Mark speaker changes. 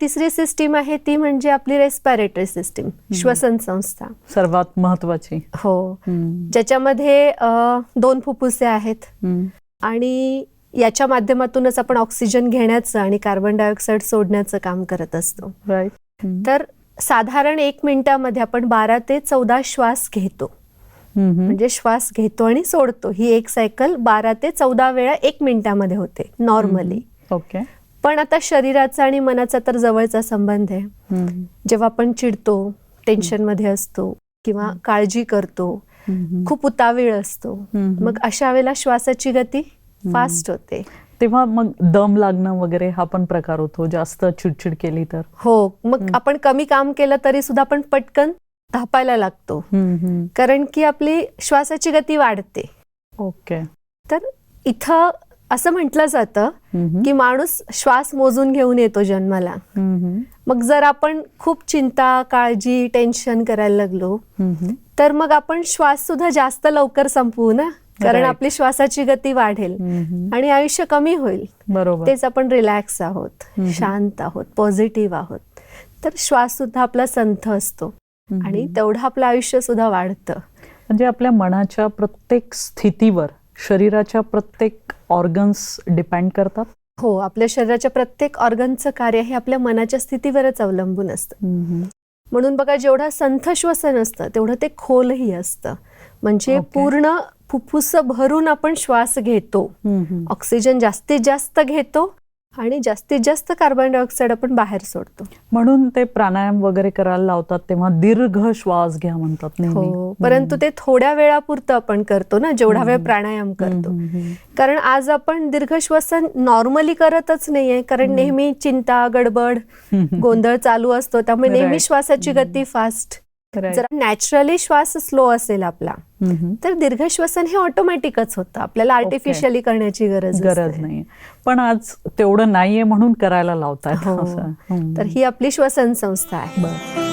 Speaker 1: तिसरी सिस्टीम आहे ती म्हणजे आपली रेस्पिरेटरी सिस्टीम श्वसन संस्था.
Speaker 2: सर्वात महत्वाची.
Speaker 1: हो. ज्याच्यामध्ये दोन फुफ्फुसे आहेत. आणि याच्या माध्यमातूनच आपण ऑक्सिजन घेण्याचं आणि कार्बन डायऑक्साईड सोडण्याचं काम करत असतो. तर साधारण एक मिनिटामध्ये आपण बारा ते चौदा श्वास घेतो. म्हणजे श्वास घेतो आणि सोडतो. ही एक सायकल बारा ते चौदा वेळा एक मिनिटामध्ये होते नॉर्मली
Speaker 2: ओके
Speaker 1: पण आता शरीराचा आणि मनाचा तर जवळचा संबंध आहे. जेव्हा आपण चिडतो टेन्शनमध्ये असतो किंवा काळजी करतो. खूप उतावीळ असतो. मग अशा वेळेला श्वासाची गती फास्ट होते.
Speaker 2: तेव्हा मग दम लागणं वगैरे हा पण प्रकार होतो जास्त चिडचिड केली तर?
Speaker 1: हो मग आपण कमी काम केलं तरी सुद्धा आपण पटकन धापायला लागतो. कारण की आपली श्वासाची गती वाढते.
Speaker 2: ओके.
Speaker 1: तर इथं असं म्हटलं जातं. की माणूस श्वास मोजून घेऊन येतो जन्माला. मग जर आपण खूप चिंता काळजी टेन्शन करायला लागलो. तर मग आपण श्वास सुद्धा जास्त लवकर संपवू ना कारण. आपली श्वासाची गती वाढेल. आणि आयुष्य कमी होईल
Speaker 2: बरोबर
Speaker 1: तेच आपण रिलॅक्स आहोत. शांत आहोत पॉझिटिव्ह आहोत तर श्वास सुद्धा आपला संथ असतो. आणि तेवढं आपलं आयुष्य सुद्धा वाढतं
Speaker 2: म्हणजे आपल्या मनाच्या प्रत्येक स्थितीवर शरीराच्या प्रत्येक ऑर्गन्स डिपेंड करतात
Speaker 1: हो आपल्या शरीराच्या प्रत्येक ऑर्गनचं कार्य हे आपल्या मनाच्या स्थितीवरच अवलंबून असतं. म्हणून बघा जेवढं संथ श्वसन असतं तेवढं ते खोलही असतं म्हणजे. पूर्ण फुफ्फुस भरून आपण श्वास घेतो. ऑक्सिजन जास्तीत जास्त घेतो आणि जास्तीत जास्त कार्बन डायऑक्साईड आपण बाहेर सोडतो
Speaker 2: म्हणून ते प्राणायाम वगैरे करायला लावतात तेव्हा दीर्घ श्वास घ्या म्हणतात
Speaker 1: हो परंतु ते थोड्या वेळापुरतं आपण करतो ना जेवढा वेळ प्राणायाम करतो. कारण आज आपण दीर्घ श्वसन नॉर्मली करतच नाहीये कारण नेहमी चिंता गडबड. गोंधळ चालू असतो त्यामुळे नेहमी. श्वासाची गती फास्ट. जर नॅचरली श्वास स्लो असेल आपला. तर दीर्घ श्वसन हे ऑटोमॅटिकच होतं आपल्याला आर्टिफिशियली करण्याची गरज
Speaker 2: गरज. नाही पण आज तेवढं नाहीये म्हणून करायला लावतायत
Speaker 1: हो. तर ही आपली श्वसन संस्था आहे.